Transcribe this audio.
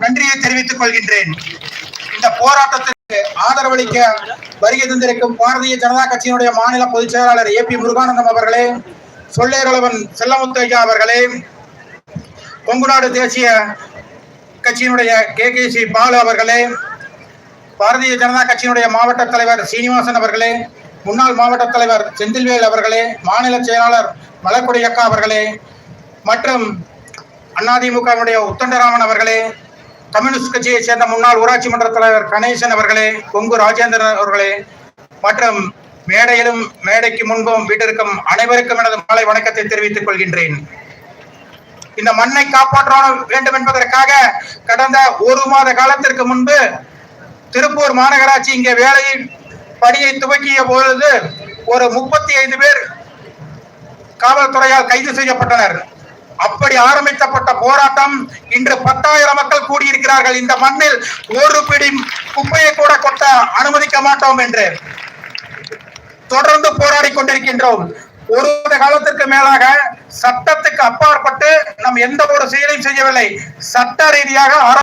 நன்றியை தெரிவித்துக் கொள்கின்றேன். இந்த போராட்டத்திற்கு ஆதரவளிக்க வருகை தந்திருக்கும் பாரதிய ஜனதா கட்சியினுடைய மாநில பொதுச் செயலாளர் ஏ பி முருகானந்தம் அவர்களே சொல்லேரளவன் செல்லமுத்து ஐயா அவர்களே கொங்குநாடு தேசிய கட்சியினுடைய கே கே சி பாலு அவர்களே பாரதிய ஜனதா கட்சியினுடைய மாவட்ட தலைவர் சீனிவாசன் அவர்களே முன்னாள் மாவட்ட தலைவர் செந்தில்வேல் அவர்களே மாநில செயலாளர் மலர்கொடி அக்கா அவர்களே மற்றும் அதிமுகவினுடைய உத்தண்டராமன் அவர்களே கம்யூனிஸ்ட் கட்சியை சேர்ந்த முன்னாள் ஊராட்சி மன்ற தலைவர் கணேசன் அவர்களே கொங்கு ராஜேந்திரன் அவர்களே மற்றும் மேடையிலும் மேடைக்கு முன்பும் வீட்டிற்கும் அனைவருக்கும் எனது மாலை வணக்கத்தை தெரிவித்துக் கொள்கின்றேன். இந்த மண்ணை காப்பாற்ற வேண்டும் என்பதற்காக கடந்த ஒரு மாத காலத்திற்கு முன்பு திருப்பூர் மாநகராட்சி இங்கே வேலையை பணியை துவக்கிய பொழுது ஒரு முப்பத்தி ஐந்து பேர் காவல்துறையால் கைது செய்யப்பட்டனர். அப்படி ஆரம்பிக்கப்பட்ட போராட்டம் இன்று பத்தாயிரம் மக்கள் கூடியிருக்கிறார்கள். இந்த மண்ணில் ஒரு பிடி குப்பையை கூட கொட்ட அனுமதிக்க மாட்டோம் என்று தொடர்ந்து போராடி கொண்டிருக்கின்றோம். ஒரு காலத்திற்கு மேலாக சட்டத்துக்கு அப்பாற்பட்டு நாம் எந்த ஒரு செயலையும் செய்யவில்லை. சட்ட ரீதியாக